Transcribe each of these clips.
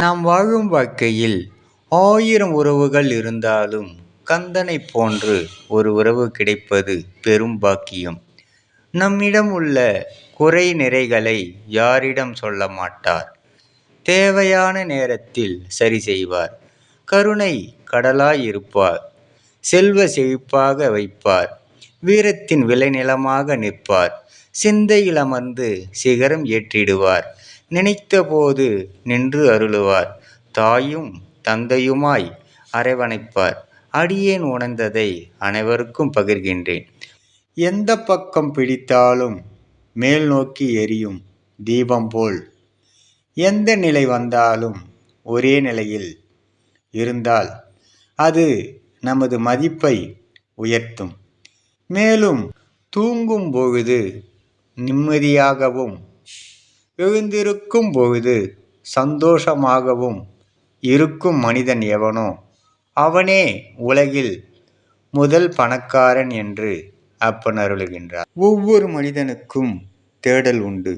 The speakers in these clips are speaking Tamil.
நாம் வாழும் வாழ்க்கையில் ஆயிரம் உறவுகள் இருந்தாலும் கந்தனை போன்று ஒரு உறவு கிடைப்பது பெரும் பாக்கியம். நம்மிடம் உள்ள குறை நிறைகளை யாரிடம் சொல்ல மாட்டார்? தேவையான நேரத்தில் சரி செய்வார். கருணை கடலாய் இருப்பார். செல்வ செழிப்பாக வைப்பார். வீரத்தின் விளைநிலமாக நிற்பார். சிந்தையில் அமர்ந்து சிகரம் ஏற்றிடுவார். நினைத்தபோது நின்று அருளுவார். தாயும் தந்தையுமாய் அரவணைப்பார். அடியேன் உணர்ந்ததை அனைவருக்கும் பகிர்கின்றேன். எந்த பக்கம் பிடித்தாலும் மேல் நோக்கி எரியும் தீபம் போல். எந்த நிலை வந்தாலும் ஒரே நிலையில் இருந்தால் அது நமது மதிப்பை உயர்த்தும். மேலும் தூங்கும் பொழுது நிம்மதியாகவும் எழுந்திருக்கும் பொழுது சந்தோஷமாகவும் இருக்கும் மனிதன் எவனோ அவனே உலகில் முதல் பணக்காரன் என்று அப்பன் அருளுகின்றார் ஒவ்வொரு மனிதனுக்கும் தேடல் உண்டு.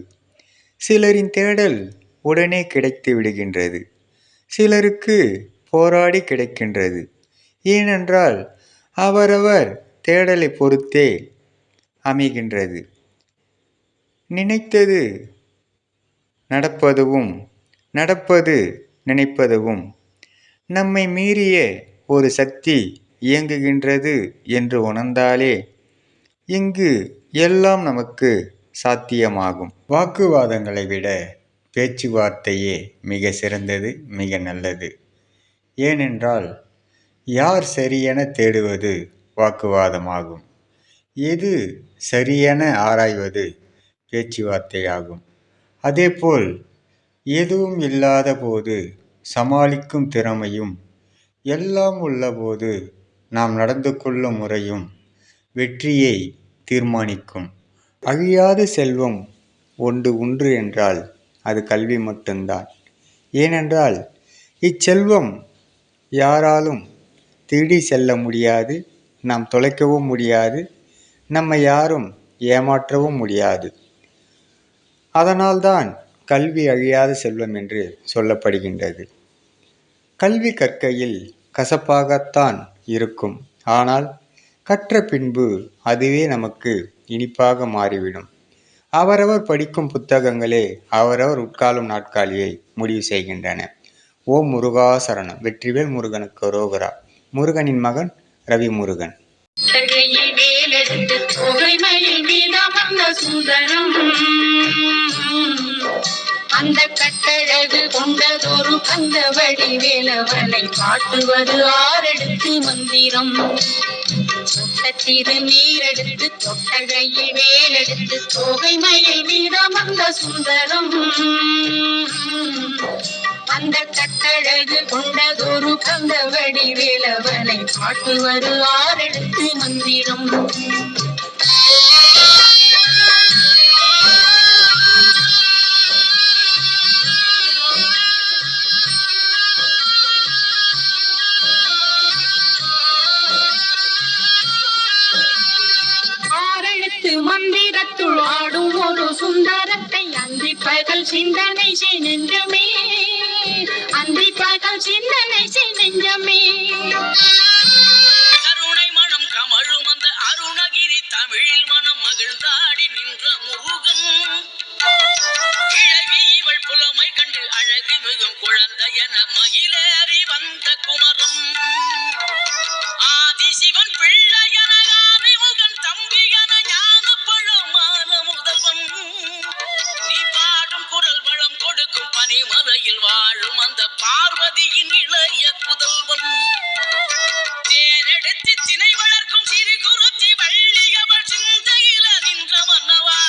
சிலரின் தேடல் உடனே கிடைத்து விடுகின்றது. சிலருக்கு போராடி கிடைக்கின்றது. ஏனென்றால் அவரவர் தேடலை பொறுத்தே அமைகின்றது. நினைத்தது நடப்பதுவும் நடப்பது நினைப்பதுவும் நம்மை மீறிய ஒரு சக்தி இயங்குகின்றது என்று உணர்ந்தாலே இங்கு எல்லாம் நமக்கு சாத்தியமாகும். வாக்குவாதங்களை விட பேச்சுவார்த்தையே மிக சிறந்தது மிக நல்லது. ஏனென்றால் யார் சரியென தேடுவது வாக்குவாதமாகும். எது சரியென ஆராய்வது பேச்சுவார்த்தையாகும். அதேபோல் எதுவும் இல்லாத போது சமாளிக்கும் திறமையும் எல்லாம் உள்ளபோது நாம் நடந்து கொள்ளும் முறையும் வெற்றியை தீர்மானிக்கும். அழியாத செல்வம் ஒன்று உண்டு என்றால் அது கல்வி மட்டும்தான். ஏனென்றால் இச்செல்வம் யாராலும் திருடி செல்ல முடியாது நாம் தொலைக்கவும் முடியாது நம்மை யாரும் ஏமாற்றவும் முடியாது. அதனால்தான் கல்வி அழியாத செல்வம் என்று சொல்லப்படுகின்றது. கல்வி கற்கையில் கசப்பாகத்தான் இருக்கும். ஆனால் கற்ற பின்பு அதுவே நமக்கு இனிப்பாக மாறிவிடும். அவரவர் படிக்கும் புத்தகங்களே அவரவர் உட்காலும் நாட்காலியை முடிவு செய்கின்றன. ஓம் முருகாசரணம் வெற்றிவேல் முருகனுக்கு ரோகரா. முருகனின் மகன் ரவிமுருகன். அந்த கட்டழகு கொண்டதொரு அந்த வடிவேலவனை காட்டுவது ஆறெடுத்து மந்திரம். சொட்டத்திரு நீரெடுத்து தொட்டகையில் வேலெடுத்து தோகை மயில் மீதம் அந்த சுந்தரம். அந்த கட்டழகு கொண்டதொரு கந்த வடிவேலவனை காட்டுவது ஆரெடுத்து மந்திரம். மந்திரத்துள் ஆடும் ஒரு சுந்தரத்தை அந்தி பகல் சிந்தனை செய் நெஞ்சமே அந்தி சிந்தனை செய் நெஞ்சமே கருணை மனம் கமழும் அந்த அருணகிரி தமிழில் மனம் மகிழ்ந்தாடி நின்ற கொடுக்கும் பனிமலையில் வாழும் அந்த பார்வதியின் இளைய புதல்வன். தேனெடுத்து திணை வளர்க்கும் சிறு குரத்தி வள்ளியவள் சிந்தையில நின்ற மன்னவா.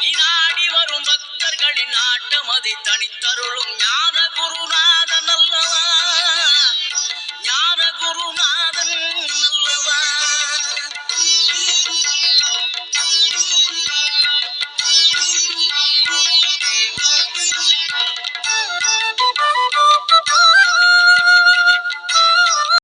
நீ நாடி வரும் பக்தர்களின் ஆட்டம் அதை தனித்தருளும் ஞான